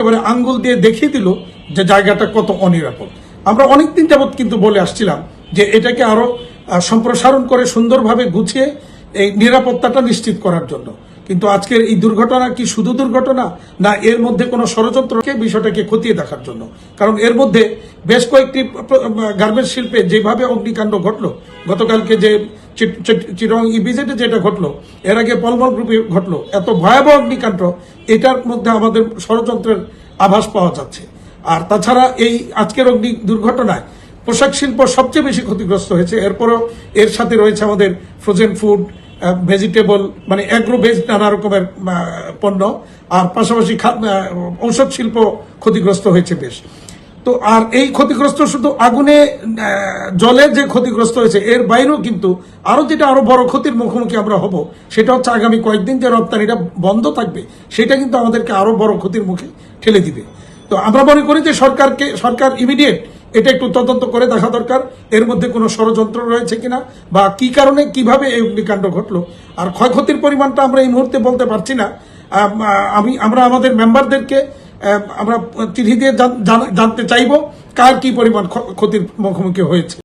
এবারে আঙ্গুল দিয়ে দেখিয়ে দিল যে জায়গাটা কত অনিরাপদ। আমরা অনেকদিন যাবৎ কিন্তু বলে আসছিলাম যে এটাকে আরও সম্প্রসারণ করে সুন্দরভাবে গুছিয়ে এই নিরাপত্তাটা নিশ্চিত করার জন্য। কিন্তু আজকের এই দুর্ঘটনা কি শুধু দুর্ঘটনা, না এর মধ্যে কোনো ষড়যন্ত্রকে বিষয়টাকে খতিয়ে দেখার জন্য? কারণ এর মধ্যে বেশ কয়েকটি গার্মেন্টস শিল্পে যেভাবে অগ্নিকাণ্ড ঘটলো, গতকালকে যে চিটং ইবিজেটে যেটা ঘটলো, এর আগে পলমল গ্রুপে ঘটলো, এত ভয়াবহ অগ্নিকাণ্ড, এটার মধ্যে আমাদের ষড়যন্ত্রের আভাস পাওয়া যাচ্ছে। আর তাছাড়া এই আজকের অগ্নি দুর্ঘটনায় পোশাক শিল্প সবচেয়ে বেশি ক্ষতিগ্রস্ত হয়েছে। এরপরও এর সাথে রয়েছে আমাদের ফ্রোজেন ফুড ভেজিটেবল মানে অ্যাগ্রো বেজ নানা রকমের পণ্য। আর পাশাপাশি ঔষধ শিল্প ক্ষতিগ্রস্ত হয়েছে বেশ। তো আর এই ক্ষতিগ্রস্ত শুধু আগুনে জলে যে ক্ষতিগ্রস্ত হয়েছে, এর বাইরেও কিন্তু আরও যেটা আরও বড় ক্ষতির মুখোমুখি আমরা হব, সেটা হচ্ছে আগামী কয়েকদিন যে রপ্তানিটা বন্ধ থাকবে, সেটা কিন্তু আমাদেরকে আরও বড় ক্ষতির মুখে ঠেলে দিবে। তো আমরা মনে করি যে সরকারকে, সরকার ইমিডিয়েট এটা একটু তদন্ত করে দেখা দরকার, এর মধ্যে কোনো ষড়যন্ত্র রয়েছে কিনা, বা কি কারণে, কীভাবে এই অগ্নিকাণ্ড ঘটলো, আর ক্ষয়ক্ষতির পরিমাণটা আমরা এই মুহূর্তে বলতে পারছি না। আমি আমরা আমাদের মেম্বারদেরকে আমরা চিঠি দিয়ে জান- জান- জানতে চাইব কার কি পরিমাণ ক্ষতির মুখোমুখি হয়েছে।